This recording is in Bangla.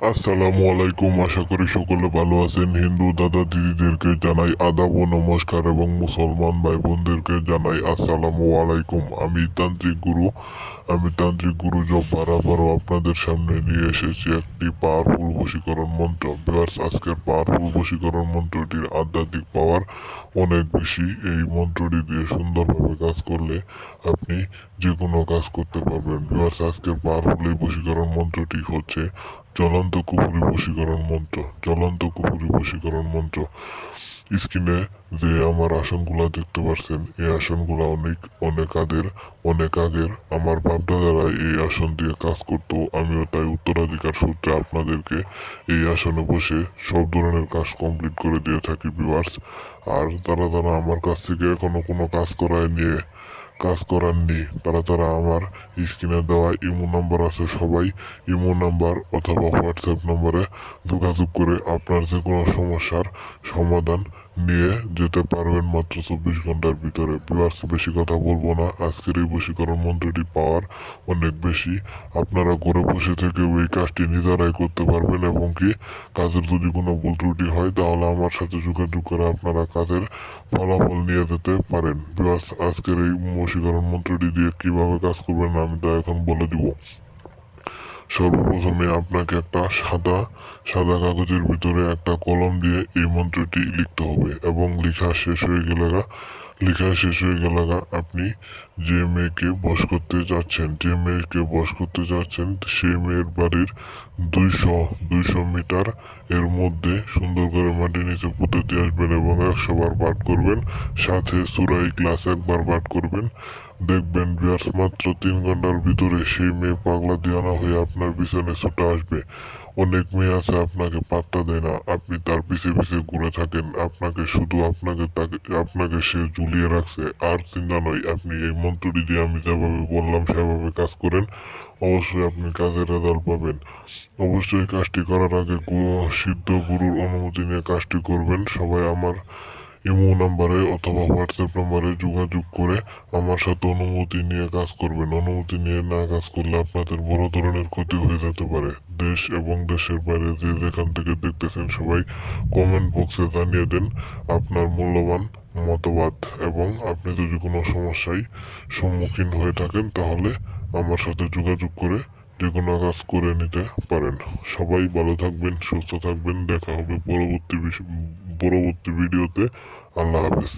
আসসালামু আলাইকুম, আশা করি সকলে ভালো আছেন। হিন্দু দাদা দিদিদেরকে জানাই আদাব ও নমস্কার এবং মুসলমান ভাই বোনদেরকে জানাই আসসালামু আলাইকুম। আমি তান্ত্রিক গুরু, আমি তান্ত্রিক গুরু জব্বার আবারও আপনাদের সামনে নিয়ে এসেছি একটি পাওয়ারফুল বশীকরণ মন্ত্র। বিহার্স আজকের পাওয়ারফুল বশীকরণ মন্ত্রটির আধ্যাত্মিক পাওয়ার অনেক বেশি। এই মন্ত্রটি দিয়ে সুন্দরভাবে কাজ করলে আপনি যে কোনো কাজ করতে পারবেন। বিহার্স আজকের পাওয়ারফুল এই বশীকরণ মন্ত্রটি হচ্ছে জ্বলন্ত কুপুরি বশীকরণ মন্ত্র, জ্বলন্ত কুপুরি বশীকরণ মন্ত্র। স্ক্রিনে যে আমার আসনগুলা দেখতে পাচ্ছেন এই আসনগুলা অনেক অনেক আগের অনেক আগের। আমার বাপদাদারা এই আসন দিয়ে কাজ করত, আমিও তাই উত্তরাধিকার সূত্রে আপনাদেরকে এই আসনে বসে সব ধরনের কাজ কমপ্লিট করে দিয়ে থাকি ভিউয়ার্স আর তারা তারা আমার কাছ থেকে এখনও কোনো কাজ করায় নিয়ে কাজ করাননি তারা তারা আমার স্ক্রিনে দেওয়া ইমো নাম্বার আছে সবাই। ইমো নাম্বার অথবা হোয়াটসঅ্যাপ নম্বরে যোগাযোগ করে আপনার যে কোনো সমস্যার সমাধান নিয়ে যেতে পারবেন মাত্র চব্বিশ ঘণ্টার ভিতরে। প্লাস বেশি কথা বলব না। আজকের এই বশীকরণ মন্ত্রটি পাওয়ার অনেক বেশি। আপনারা ঘরে বসে থেকে ওই কাজটি নিজেরাই করতে পারবেন এবং কি কাজের যদি কোনো ভুল ত্রুটি হয়, তাহলে আমার সাথে যোগাযোগ করে আপনারা কাজের ফলাফল নিয়ে যেতে পারেন। প্লাস আজকের এই বশীকরণ মন্ত্রটি দিয়ে কীভাবে কাজ করবেন আমি তা এখন বলে দিব। সর্বপ্রথমে আপনাকে একটা সাদা সাদা কাগজের ভিতরে একটা কলম দিয়ে এই মন্ত্রটি লিখতে হবে এবং লেখা শেষ হয়ে গেলে লেখা শেষ হয়ে গেলে আপনি যে মেয়েকে বস করতে যাচ্ছেন যে মেয়েকে বস করতে যাচ্ছেন সেই মেয়ের বাড়ির দুইশো দুইশো মিটার এর মধ্যে সুন্দর করে মাটি নিচে পুঁতে দিয়ে আসবেন এবং একশো বার পাঠ করবেন। সাথে সুরাই ক্লাস একবার পাঠ করবেন। দেখবেন বিয়ার্স মাত্র তিন ঘণ্টার ভিতরে সেই মেয়ে পাগলা দিয়ানা হয়ে আপনার পিছনে ছুটে আসবে। অনেক মেয়ে আছে, আপনাকে পাত্তা দেয় না। আপনি তার পিছে পিছে ঘুরে থাকেন। আপনাকে শুধু আপনাকে তাকে, আপনাকে সে ঝুলিয়ে রাখছে। আর চিন্তা নয়, আপনি এই মন্ত্রটি দিয়ে আমি যেভাবে বললাম, সেভাবে কাজ করেন। অবশ্যই আপনি কাজের রেজাল্ট পাবেন। অবশ্যই কাজটি করার আগে সিদ্ধ গুরুর অনুমতি নিয়ে কাজটি করবেন। সবাই আমার ইমো নাম্বারে অথবা হোয়াটসঅ্যাপ নাম্বারে যোগাযোগ করে আমার সাথে অনুমতি নিয়ে কাজ করবেন। অনুমতি নিয়ে না কাজ করলে আপনাদের বড় ধরনের ক্ষতি হয়ে যেতে পারে। দেশ এবং দেশের বাইরে যে যেখান থেকে দেখতেছেন সবাই কমেন্ট বক্সে জানিয়ে দেন আপনার মূল্যবান মতবাদ এবং আপনি যদি কোনো সমস্যায় সম্মুখীন হয়ে থাকেন তাহলে আমার সাথে যোগাযোগ করে যে কোনো কাজ করে নিতে পারেন। সবাই ভালো থাকবেন, সুস্থ থাকবেন। দেখা হবে পরবর্তী পরবর্তী ভিডিওতে। আল্লাহ হাফেজ।